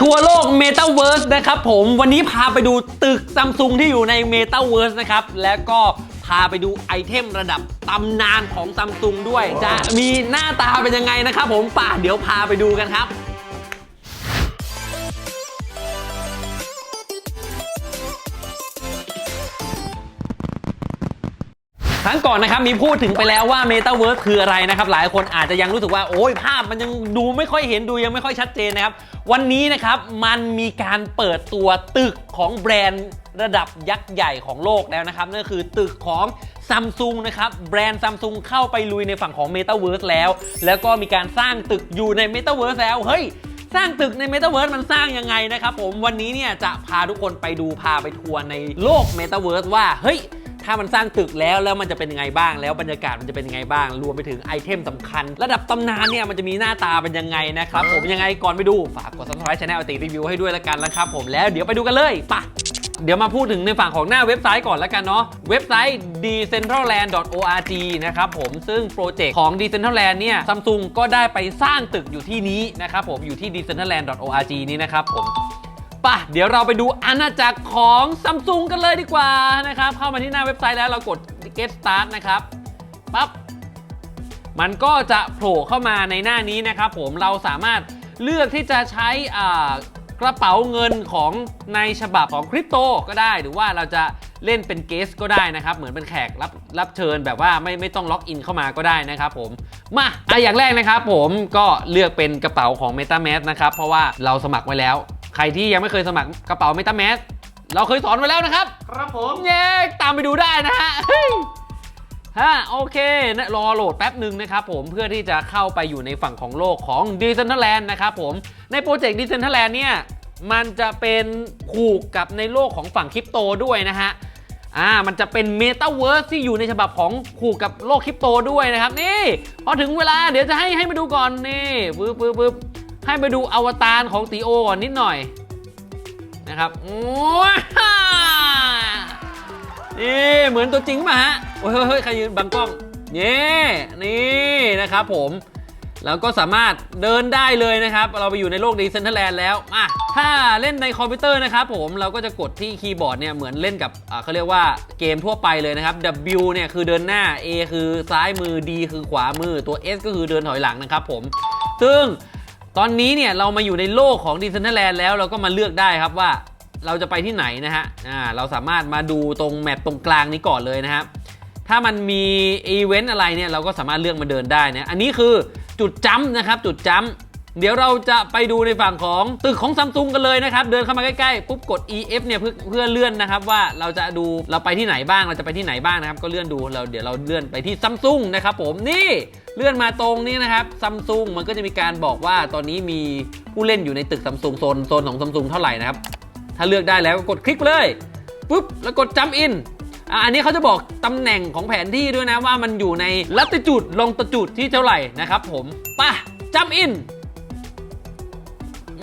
ทัวร์โลก Metaverse นะครับผมวันนี้พาไปดูตึกซัมซุงที่อยู่ใน Metaverse นะครับ แล้วก็พาไปดูไอเทมระดับตำนานของซัมซุงด้วย จะมีหน้าตาเป็นยังไงนะครับผมป่าเดี๋ยวพาไปดูกันครับ ครั้งก่อนนะครับมีพูดถึงไปแล้วว่า Metaverse คืออะไรนะครับหลายคนอาจจะยังรู้สึกว่าโอ้ยภาพมันยังดูไม่ค่อยเห็นดูยังไม่ค่อยชัดเจนนะครับวันนี้นะครับมันมีการเปิดตัวตึกของแบรนด์ระดับยักษ์ใหญ่ของโลกแล้วนะครับนั่นคือตึกของซัมซุงนะครับแบรนด์ซัมซุงเข้าไปลุยในฝั่งของ Metaverse แล้ว แล้วก็มีการสร้างตึกอยู่ใน Metaverse แล้วเฮ้ยสร้างตึกใน Metaverse มันสร้างยังไงนะครับผมวันนี้เนี่ยจะพาทุกคนไปดูพาไปทัวร์ในโลก Metaverse ว่าเฮ้ย ถ้ามันสร้างตึกแล้วแล้วมันจะเป็นยังไงบ้าง แล้วบรรยากาศมันจะเป็นยังไงบ้าง รวมไปถึงไอเทมสำคัญ ระดับตำนานเนี่ยมันจะมีหน้าตาเป็นยังไงนะครับผมยังไงก่อนไปดูฝากกด subscribe channel ติรีวิวให้ด้วยละกันนะครับผมแล้วเดี๋ยวไปดูกันเลยไปะเดี๋ยวมาพูดถึงในฝั่งของหน้าเว็บไซต์ก่อนละกันเนาะเว็บไซต์ decentraland.org นะครับผมซึ่งโปรเจกต์ของ decentraland เนี่ยซัมซุงก็ได้ไปสร้างตึกอยู่ที่นี้นะครับผมอยู่ที่ decentraland.org นี้นะครับผม ปะเดี๋ยวเราไปดูอาณาจักรของซัมซุงกันเลยดีกว่านะครับ เข้ามาที่หน้าเว็บไซต์แล้วเรากด get start นะครับปั๊บมันก็จะโผล่เข้ามาในหน้านี้นะครับ ผมเราสามารถเลือกที่จะใช้กระเป๋าเงินของในฉบับของคริปโตก็ได้ หรือว่าเราจะเล่นเป็นเกสก็ได้นะครับ เหมือนเป็นแขกรับรับเชิญแบบว่าไม่ไม่ต้องล็อกอินเข้ามาก็ได้นะครับผม มาอะอย่างแรกนะครับผมก็เลือกเป็นกระเป๋าของ MetaMask นะครับ เพราะว่าเราสมัครไว้แล้ว ใครที่ยังไม่เคยสมัครกระเป๋า MetaMask เราเคยสอนไว้แล้วนะครับ ครับผมเย้ตามไปดูได้นะฮะเฮ้ยฮะโอเคนะรอโหลดแป๊บหนึ่งนะครับผมเพื่อที่จะเข้าไปอยู่ในฝั่งของโลกของ Decentraland นะครับผมในโปรเจกต์ Decentraland เนี่ย มันจะเป็นผูกกับในโลกของฝั่งคริปโตด้วยนะฮะอ่ามันจะเป็น Metaverse ที่อยู่ในฉบับของผูกกับโลกคริปโตด้วยนะครับ นี่ พอถึงเวลาเดี๋ยวจะให้ให้มาดูก่อนนี่ปึ๊บปึ๊บปึ๊บ ให้ไปดูอวตารของตีโอก่อนนิดหน่อยนะครับว้นี่เหมือนตัวจริงป่ะฮะโอ้ยเฮ้ยเฮ้ยใครยืนบังกล้องนี่นี่นะครับผมแล้วก็สามารถเดินได้เลยนะครับ เราไปอยู่ในโลกดีเซนเทอร์แลนด์แล้วอะถ้าเล่นในคอมพิวเตอร์นะครับผมเราก็จะกดที่คีย์บอร์ดเนี่ยเหมือนเล่นกับเขาเรียกว่าเกมทั่วไปเลยนะครับ W เนี่ยคือเดินหน้า A คือซ้ายมือ D คือขวามือ ตัว S ก็คือเดินถอยหลังนะครับผม ซึ่ง ตอนนี้เนี่ยเรามาอยู่ในโลกของดิสนีย์แลนด์แล้วเราก็มาเลือกได้ครับว่าเราจะไปที่ไหนนะฮะอ่าเราสามารถมาดูตรงแมปตรงกลางนี้ก่อนเลยนะครับถ้ามันมีอีเวนต์อะไรเนี่ยเราก็สามารถเลือกมาเดินได้นะ อันนี้คือจุดจัมป์นะครับจุดจัมป์เดี๋ยวเราจะไปดูในฝั่งของตึกของซัมซุงกันเลยนะครับ เดินเข้ามาใกล้ๆปุ๊บกด EF เนี่ยเพื่อเพื่อเลื่อนนะครับว่าเราจะดูเราไปที่ไหนบ้างเราจะไปที่ไหนบ้างนะครับ ก็เลื่อนดูเราเดี๋ยวเราเลื่อนไปที่ซัมซุงนะครับผมนี่ เลื่อนมาตรงนี้นะครับซัมซุงมันก็จะมีการบอกว่าตอนนี้มีผู้เล่นอยู่ในตึกซัมซุงโซนโซนของซัมซุงเท่าไหร่นะครับ ถ้าเลือกได้แล้วก็กดคลิกเลยปุ๊บแล้วกดจัมอินอันนี้เขาจะบอกตำแหน่งของแผนที่ด้วยนะว่ามันอยู่ในลัติจูดลงตจูดที่เท่าไหร่นะครับผมป่ะจัมอิน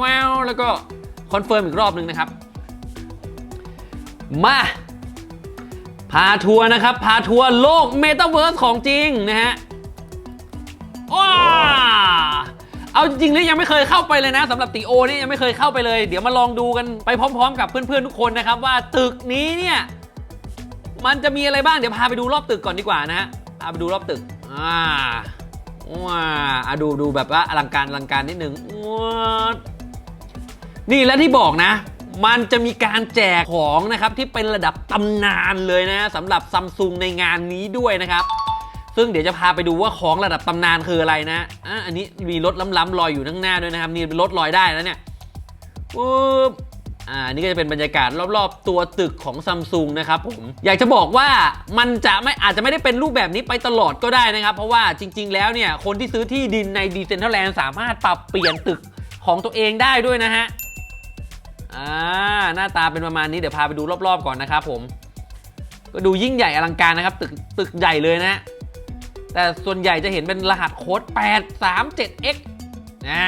ว้าวแล้วก็คอนเฟิร์มอีกรอบนึงนะครับ มาพาทัวร์นะครับ พาทัวร์โลกเมตาเวิร์สของจริงนะฮะ ว้าเอาจริงๆนี่ยังไม่เคยเข้าไปเลยนะสำหรับติโอนี่ยังไม่เคยเข้าไปเลย เดี๋ยวมาลองดูกันไปพร้อม ๆ กับเพื่อนๆทุกคนนะครับ ว่าตึกนี้เนี่ยมันจะมีอะไรบ้างเดี๋ยวพาไปดูรอบตึกก่อนดีกว่านะฮะพาไปดูรอบตึกอ่าว้าอะดูดูแบบว่าอลังการอลังการนิดนึงว้านี่และที่บอกนะ มันจะมีการแจกของนะครับที่เป็นระดับตำนานเลยนะสำหรับซัมซุงในงานนี้ด้วยนะครับ ซึ่งเดี๋ยวจะพาไปดูว่าของระดับตำนานคืออะไรนะอะอันนี้มีรถล้ำๆลอยอยู่ข้างหน้าด้วยนะครับ นี่เป็นรถลอยได้แล้วเนี่ยปุ๊บอ่านี่ก็จะเป็นบรรยากาศรอบๆ ตัวตึกของซัมซุงนะครับผมอยากจะบอกว่ามันจะไม่อาจจะไม่ได้เป็นรูปแบบนี้ไปตลอดก็ได้นะครับ เพราะว่าจริง ๆ แล้วเนี่ย คนที่ซื้อที่ดินในดีเซนทัลแลนด์สามารถปรับเปลี่ยนตึกของตัวเองได้ด้วยนะฮะอ่าหน้าตาเป็นประมาณนี้เดี๋ยวพาไปดูรอบๆก่อนนะครับผม ก็ดูยิ่งใหญ่อลังการนะครับ ตึกตึกใหญ่เลยนะฮะ แต่ส่วนใหญ่จะเห็นเป็นรหัสโค้ด 837x นะ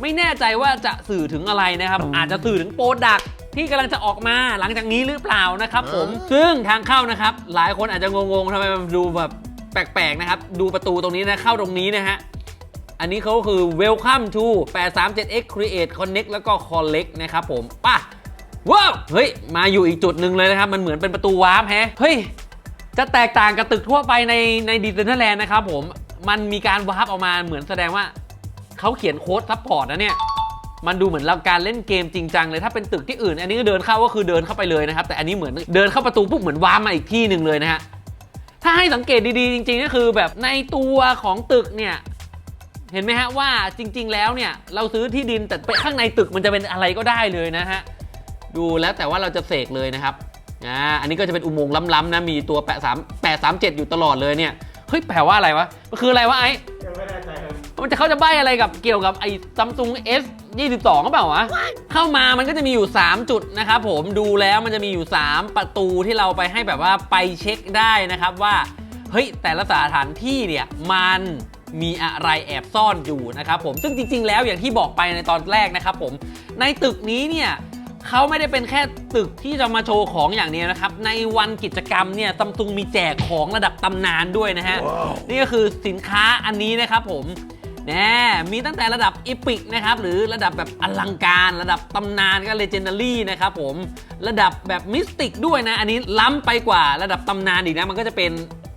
ไม่แน่ใจว่าจะสื่อถึงอะไรนะครับ อาจจะสื่อถึงโปรดักที่กำลังจะออกมาหลังจากนี้หรือเปล่านะครับผม ซึ่งทางเข้านะครับ หลายคนอาจจะงงๆทำไมมันดูแบบแปลกๆนะครับ ดูประตูตรงนี้นะเข้าตรงนี้นะฮะ อันนี้เขาคือ Welcome to 837X Create Connect แล้วก็ Collect นะครับผมป่ะว้าว เฮ้ย มาอยู่อีกจุดหนึ่งเลยนะครับ มันเหมือนเป็นประตูวาร์ปแฮะ เฮ้ย จะแตกต่างกับตึกทั่วไปในในดิสนีย์แลนด์นะครับผม มันมีการวาร์ปออกมาเหมือนแสดงว่าเขาเขียนโค้ดซัพพอร์ตนะเนี่ย มันดูเหมือนเราการเล่นเกมจริงจังเลย ถ้าเป็นตึกที่อื่น อันนี้ก็เดินเข้าก็คือเดินเข้าไปเลยนะครับ แต่อันนี้เหมือนเดินเข้าประตูปุ๊บเหมือนวาร์ปมาอีกที่หนึ่งเลยนะฮะ ถ้าให้สังเกตดีๆ จริง ๆ ก็คือแบบในตัวของตึกเนี่ย เห็นไหมฮะว่าจริง ๆ แล้วเนี่ยเราซื้อที่ดินแต่ไปข้างในตึกมันจะเป็นอะไรก็ได้เลยนะฮะ ดูแล้วแต่ว่าเราจะเสกเลยนะครับ อ่าอันนี้ก็จะเป็นอุโมงค์ล้ำๆนะมีตัว8 3 8 3 7 อยู่ตลอดเลยเนี่ยเฮ้ยแปลว่าอะไรวะมันคืออะไรวะไอ้ยังไม่แน่ใจครับมันจะเขาจะใบ้อะไรกับเกี่ยวกับไอ้ซัมซุง S 22ก็เปล่าวะเข้ามามันก็จะมีอยู่ 3 จุดนะครับผมดูแล้วมันจะมีอยู่ 3 ประตูที่เราไปให้แบบว่าไปเช็คได้นะครับว่าเฮ้ยแต่ละสถานที่เนี่ยมันมีอะไรแอบซ่อนอยู่นะครับผมซึ่งจริง ๆ แล้วอย่างที่บอกไปในตอนแรกนะครับผมในตึกนี้เนี่ย เขาไม่ได้เป็นแค่ตึกที่จะมาโชว์ของอย่างเดียวนะครับ ในวันกิจกรรมเนี่ยซัมซุงมีแจกของระดับตำนานด้วยนะฮะ นี่ก็คือสินค้าอันนี้นะครับผมแน่มีตั้งแต่ระดับอีพิกนะครับ หรือระดับแบบอลังการ ระดับตำนานก็เลเจนดารี่นะครับผม ระดับแบบมิสติกด้วยนะ อันนี้ล้ำไปกว่าระดับตำนานอีกนะ มันก็จะเป็น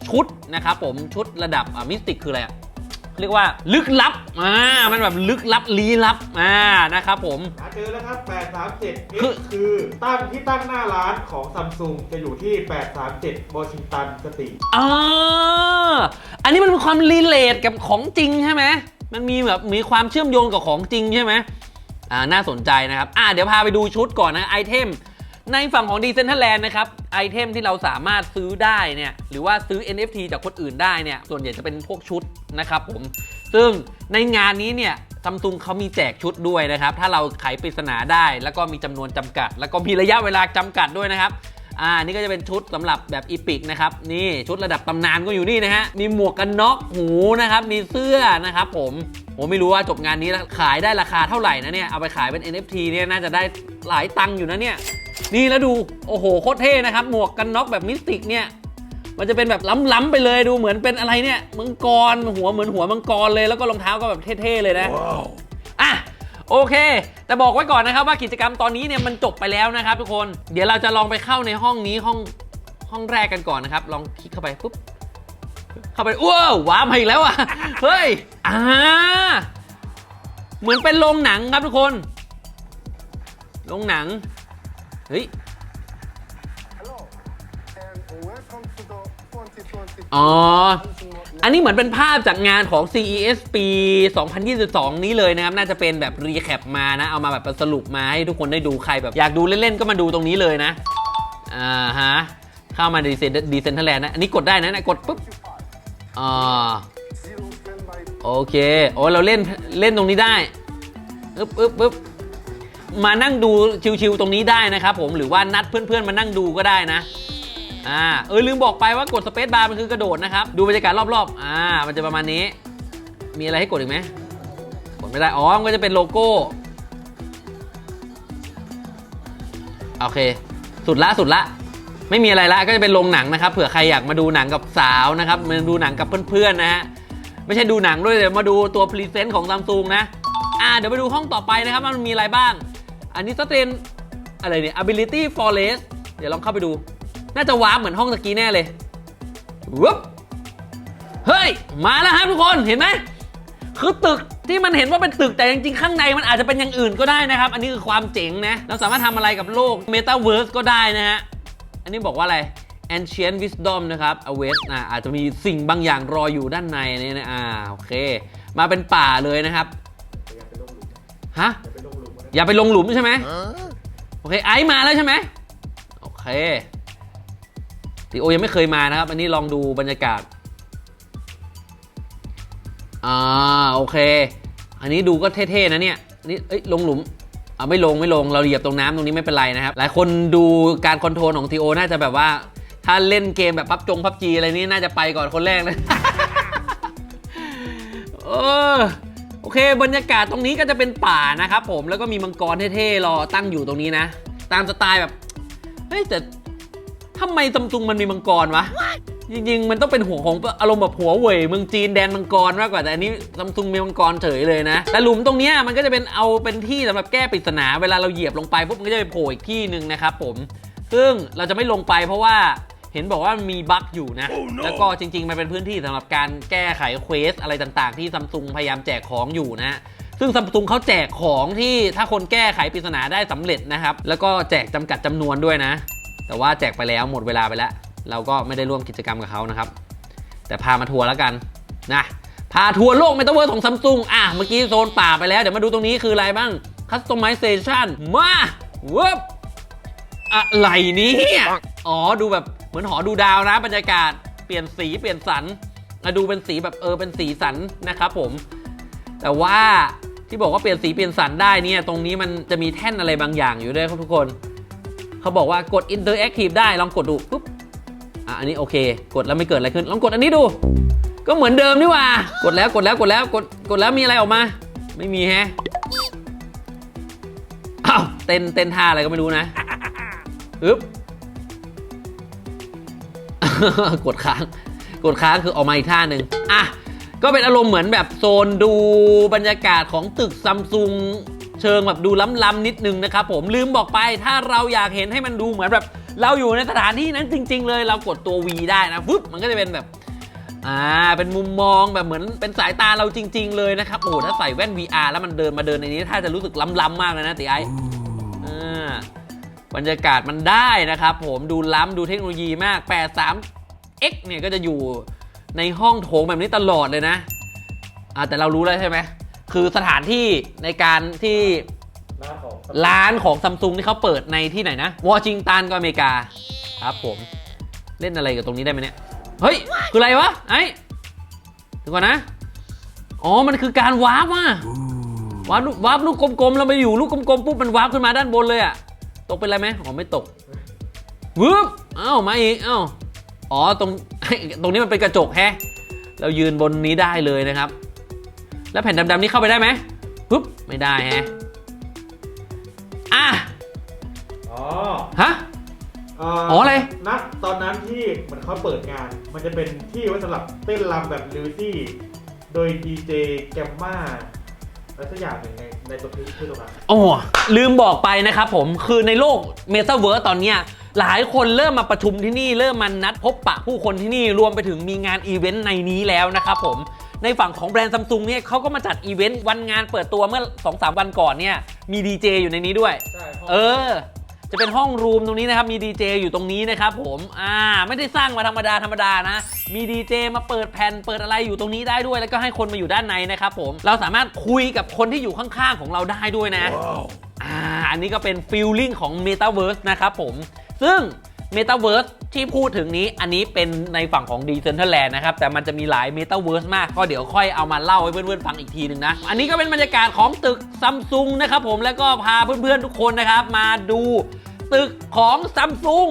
ชุดนะครับผม ชุดระดับมิสติกคืออะไรอะ เรียกว่าลึกลับอ่ามันแบบลึกลับลี้ลับอ่านะครับผม หาเจอแล้วครับ 837 คือ X คือตั้งที่ตั้งหน้าร้านของซัมซุงจะอยู่ที่ 837วอชิงตันสตรีทอ่าอันนี้มันเป็นความรีเลทกับของจริงใช่ไหม มันมีแบบมีความเชื่อมโยงกับของจริงใช่ไหมอ่า น่าสนใจนะครับ อ่า เดี๋ยวพาไปดูชุดก่อนนะ ไอเทม ในฝั่งของ d ีเซนท r แลนด์นะครับไอเทมที่เราสามารถซื้อได้เนี่ยหรือว่าซื้อ NFT จากคนอื่นได้เนี่ยส่วนใหญ่จะเป็นพวกชุดนะครับผม ซึ่งในงานนี้เนี่ยซัมซุงเขามีแจกชุดด้วยนะครับ ถ้าเราไขปริศนาได้ แล้วก็มีจำนวนจำกัด แล้วก็มีระยะเวลาจำกัดด้วยนะครับอ่านี่ก็จะเป็นชุดสำหรับแบบอีพิกนะครับนี่ชุดระดับตำนานก็อยู่นี่นะฮะมีหมวกกันน็อกหูนะครับมีเสื้อนะครับผม ผมไม่รู้ว่าจบงานนี้แล้วขายได้ราคาเท่าไหร่นะเนี่ย เอาไปขายเป็น NFT เนี่ยน่าจะได้หลายตังค์อยู่นะเนี่ย นี่แล้วดู โอ้โหโคตรเท่นะครับ หมวกกันน็อกแบบมิสติกเนี่ยมันจะเป็นแบบล้ำๆไปเลยดูเหมือนเป็นอะไรเนี่ยมังกรหัวเหมือนหัวมังกรเลยแล้วก็รองเท้าก็แบบเท่ๆเลยนะอะโอเค แต่บอกไว้ก่อนนะครับว่ากิจกรรมตอนนี้เนี่ยมันจบไปแล้วนะครับทุกคน เดี๋ยวเราจะลองไปเข้าในห้องนี้ห้องห้องแรกกันก่อนนะครับ ลองคลิกเข้าไปปุ๊บ เข้าไปว้วว้ามาอีกแล้วอะเฮ้ยอ่าเหมือนเป็นโรงหนังครับทุกคนโรงหนังเฮ้ยอ๋อ อันนี้เหมือนเป็นภาพจากงานของ CES ปี 2022 นี้เลยนะครับ น่าจะเป็นแบบรีแคปมานะ เอามาแบบสรุปมาให้ทุกคนได้ดูใครแบบอยากดูเล่นๆ ก็มาดูตรงนี้เลยนะ อ่าฮะ เข้ามาดีเซนดีเซนเทแลนด์นะ อันนี้กดได้นะนะกดปุ๊บ อ่าโอเคโอ้เราเล่นเล่นตรงนี้ได้อึ๊บอึ๊บอึ๊บมานั่งดูชิวๆตรงนี้ได้นะครับผมหรือว่านัดเพื่อนๆมานั่งดูก็ได้นะอ่าเออลืมบอกไปว่ากดสเปซบาร์มันคือกระโดดนะครับ ดูบรรยากาศรอบๆอ่ามันจะประมาณนี้ มีอะไรให้กดอีกไหมกดไม่ได้อ๋อมันก็จะเป็นโลโก้โอเค สุดละสุดละ ไม่มีอะไรละก็จะเป็นโรงหนังนะครับเผื่อใครอยากมาดูหนังกับสาวนะครับมาดูหนังกับเพื่อนๆนะฮะไม่ใช่ดูหนังด้วยเดี๋ยวมาดูตัวพรีเซนต์ของซัมซุงนะอ่าเดี๋ยวไปดูห้องต่อไปนะครับว่ามันมีอะไรบ้าง อันนี้สเตนอะไรเนี่ย ability forest เดี๋ยวลองเข้าไปดู น่าจะว้าเหมือนห้องตะกี้แน่เลยวุ๊บเฮ้ย มาแล้วครับทุกคนเห็นไหมคือตึกที่มันเห็นว่าเป็นตึกแต่จริงๆ ข้างในมันอาจจะเป็นอย่างอื่นก็ได้นะครับ อันนี้คือความเจ๋งนะ เราสามารถทำอะไรกับโลก Metaverse ก็ได้นะฮะ อันนี้บอกว่าอะไร Ancient Wisdom นะครับ Await อ่าอาจจะมีสิ่งบางอย่างรออยู่ด้านในนี่นะอ่าโอเค มาเป็นป่าเลยนะครับฮะอย่าไปลงหลุมใช่ไหมโอเคไอซ์มาแล้วใช่ไหมโอเคติโอยังไม่เคยมานะครับ อันนี้ลองดูบรรยากาศอ่าโอเค อันนี้ดูก็เท่ๆนะเนี่ยนนี่เอ้ยลงหลุม อ่าไม่ลงไม่ลงเราเหยียบตรงน้ำตรงนี้ไม่เป็นไรนะครับ หลายคนดูการคอนโทรลของทีโอน่าจะแบบว่า ถ้าเล่นเกมแบบพับจงพับจีอะไรนี่น่าจะไปก่อนคนแรกเลยเออโอเค บรรยากาศตรงนี้ก็จะเป็นป่านะครับผมแล้วก็มีมังกรเท่ๆรอตั้งอยู่ตรงนี้นะ ตามสไตล์แบบเฮ้ยแต่ทำไมซัมซุงมันมีมังกรวะ จริงๆ มันต้องเป็นหัวของอารมณ์แบบหัวเว่ยเมืองจีนแดนมังกรมากกว่าแต่อันนี้ซัมซุงมีมังกรเฉยเลยนะ แต่หลุมตรงเนี้ยมันก็จะเป็นเอาเป็นที่สำหรับแก้ปริศนาเวลาเราเหยียบลงไปปุ๊บมันก็จะไปโผล่อีกที่หนึ่งนะครับผมซึ่งเราจะไม่ลงไปเพราะว่าเห็นบอกว่ามันมีบั๊กอยู่นะแล้วก็จริง ๆ มันเป็นพื้นที่สำหรับการแก้ไขเควสอะไรต่างๆ ที่ซัมซุงพยายามแจกของอยู่นะซึ่งซัมซุงเขาแจกของที่ถ้าคนแก้ไขปริศนาได้สำเร็จนะครับ แล้วก็แจกจำกัดจำนวนด้วยนะ แต่ว่าแจกไปแล้วหมดเวลาไปแล้ว เราก็ไม่ได้ร่วมกิจกรรมกับเขานะครับ แต่พามาทัวร์แล้วกันนะพาทัวร์โลกเมตาเวิร์สของซัมซุงอะ เมื่อกี้โซนป่าไปแล้ว เดี๋ยวมาดูตรงนี้คืออะไรบ้าง Customization มาเวิบอะไรนี้อ๋อ ดูแบบเหมือนหอดูดาวนะ บรรยากาศเปลี่ยนสีเปลี่ยนสันดูเป็นสีแบบเออเป็นสีสันนะครับผม แต่ว่าที่บอกว่าเปลี่ยนสีเปลี่ยนสันได้เนี่ย ตรงนี้มันจะมีแท่นอะไรบางอย่างอยู่ด้วยครับทุกคน เขาบอกว่ากด Interactive ได้ลองกดดูปุ๊บ อันนี้โอเค กดแล้วไม่เกิดอะไรขึ้น ลองกดอันนี้ดู ก็เหมือนเดิมนี่ว่า กดแล้วกดแล้วกดแล้วกดกดแล้วมีอะไรออกมา ไม่มีแฮะอ้าวเต้นเต้นท่าอะไรก็ไม่รู้นะอึ๊บกดค้าง กดค้างคือออกมาอีกท่าหนึ่งอะก็เป็นอารมณ์เหมือนแบบโซนดูบรรยากาศของตึกซัมซุงเชิงแบบดูล้ำๆนิดนึงนะครับผมลืมบอกไปถ้าเราอยากเห็นให้มันดูเหมือนแบบ เราอยู่ในสถานที่นั้นจริง ๆ เลยเรากดตัว V ได้นะปุ๊บมันก็จะเป็นแบบอ่าเป็นมุมมองแบบเหมือนเป็นสายตาเราจริง ๆ เลยนะครับโอ้โหถ้าใส่แว่น VR แล้วมันเดินมาเดินในนี้ถ้าจะรู้สึกล้ำๆมากเลยนะตีไอ้อ่าบรรยากาศมันได้นะครับ ผมดูล้ำดูเทคโนโลยีมาก 83X เนี่ยก็จะอยู่ในห้องโถงแบบนี้ตลอดเลยนะอ่าแต่เรารู้แล้วใช่ไหมคือสถานที่ในการที่ ร้านของซัมซุงที่เขาเปิดในที่ไหนนะวอชิงตันก็อเมริกา ครับผม เล่นอะไรกับตรงนี้ได้ไหมเนี่ย เฮ้ย คืออะไรวะ ไอ้ถึงก่อนนะ อ๋อ มันคือการวาร์ปว่ะวาร์ปลูกวาร์ปลูกกลมๆแล้วไปอยู่ลูกกลมๆปุ๊บมันวาร์ปขึ้นมาด้านบนเลยอะตกเป็นอะไรไหมอ๋อไม่ตกวืบเอ้ามาอีกเอ้าอ๋อตรงตรงนี้มันเป็นกระจกแฮะเรายืนบนนี้ได้เลยนะครับ แล้วแผ่นดำๆนี้เข้าไปได้ไหมปุ๊บไม่ได้แฮะ อะอ๋อฮะ เอ๋ออะไร ณตอนนั้นที่เหมือนเขาเปิดงาน มันจะเป็นที่ไว้สำหรับเต้นรำแบบลิวซี่ โดยดีเจแกมมาอะไรสักอย่างหนึ่งในในตัวที่ชื่อตรงนั้นโอ้ลืมบอกไปนะครับผมคือในโลกเมตาเวิร์สตอนเนี้ยหลายคนเริ่มมาประชุมที่นี่ เริ่มมานัดพบปะผู้คนที่นี่รวมไปถึงมีงานอีเวนต์ในนี้แล้วนะครับผม ในฝั่งของแบรนด์ซัมซุงเนี่ยเขาก็มาจัดอีเวนต์วันงานเปิดตัวเมื่อ2-3วันก่อนเนี่ยมีดีเจอยู่ในนี้ด้วย ใช่เออ จะเป็นห้องรูมตรงนี้นะครับมีดีเจอยู่ตรงนี้นะครับผมอ่าไม่ได้สร้างมาธรรมดาธรรมดานะ มีดีเจมาเปิดแผ่นเปิดอะไรอยู่ตรงนี้ได้ด้วย แล้วก็ให้คนมาอยู่ด้านในนะครับผมเราสามารถคุยกับคนที่อยู่ข้างๆของเราได้ด้วยนะ อ่าอันนี้ก็เป็นฟิลลิ่งของ Metaverse นะครับผม ซึ่ง Metaverse ที่พูดถึงนี้อันนี้เป็นในฝั่งของ Decentraland นะครับ แต่มันจะมีหลาย Metaverse มากก็เดี๋ยวค่อยเอามาเล่าให้เพื่อนๆฟังอีกทีหนึ่งนะ อันนี้ก็เป็นบรรยากาศของตึกซัมซุงนะครับผมแล้วก็พาเพื่อนๆทุกคนนะครับมาดูตึกของซัมซุง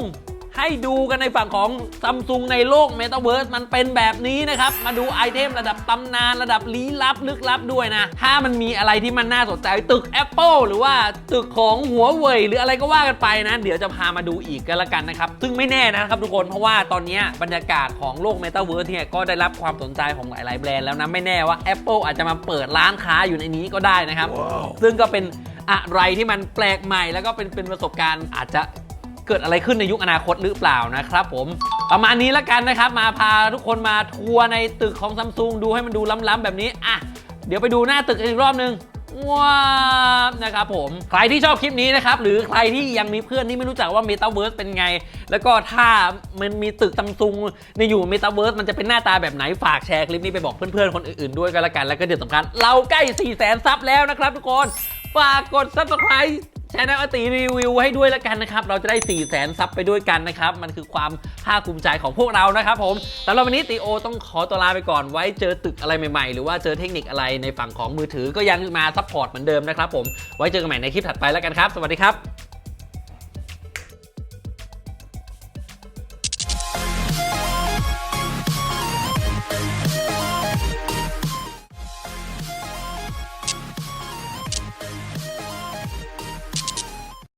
ให้ดูกันในฝั่งของซัมซุงในโลก Metaverse มันเป็นแบบนี้นะครับ มาดูไอเทมระดับตำนานระดับลี้ลับลึกลับด้วยนะ ถ้ามันมีอะไรที่มันน่าสนใจตึก Apple หรือว่าตึกของหัวเว่ยหรืออะไรก็ว่ากันไปนะ เดี๋ยวจะพามาดูอีกกันละกันนะครับ ซึ่งไม่แน่นะครับทุกคนเพราะว่าตอนนี้บรรยากาศของโลก Metaverse เนี่ยก็ได้รับความสนใจของหลาย ๆ แบรนด์แล้วนะไม่แน่ว่า Apple อาจจะมาเปิดร้านค้าอยู่ในนี้ก็ได้นะครับซึ่งก็เป็นอะไรที่มันแปลกใหม่แล้วก็เป็นเป็นประสบการณ์อาจจะ เกิดอะไรขึ้นในยุคอนาคตหรือเปล่านะครับผม ประมาณนี้แล้วกันนะครับ มาพาทุกคนมาทัวร์ในตึกของซัมซุงดูให้มันดูล้ำๆแบบนี้อะเดี๋ยวไปดูหน้าตึกอีกรอบนึงว้าวนะครับผม ใครที่ชอบคลิปนี้นะครับ หรือใครที่ยังมีเพื่อนที่ไม่รู้จักว่า Metaverse เป็นไง แล้วก็ถ้ามันมีตึกซัมซุงในอยู่ Metaverse มันจะเป็นหน้าตาแบบไหนฝากแชร์คลิปนี้ไปบอกเพื่อนๆ คนอื่นๆด้วยกันละกัน แล้วก็เดี๋ยวสำคัญ เราใกล้ 4 0 0 0 0 0ซับแล้วนะครับทุกคน ฝากกด subscribe ช anel อติรีวิวให้ด้วยแล้วกันนะครับ เราจะได้ 4 0 0 0 0 0ซับไปด้วยกันนะครับ มันคือความภาคภูมิใจของพวกเรานะครับผมสำหรับวันนี้ตีโอต้องขอตัวลาไปก่อนไว้เจอตึกอะไรใหม่ๆ หรือว่าเจอเทคนิคอะไรในฝั่งของมือถือก็ยังมาซัพพอร์ตเหมือนเดิมนะครับผมไว้เจอกันใหม่ในคลิปถัดไปแล้วกันครับ สวัสดีครับ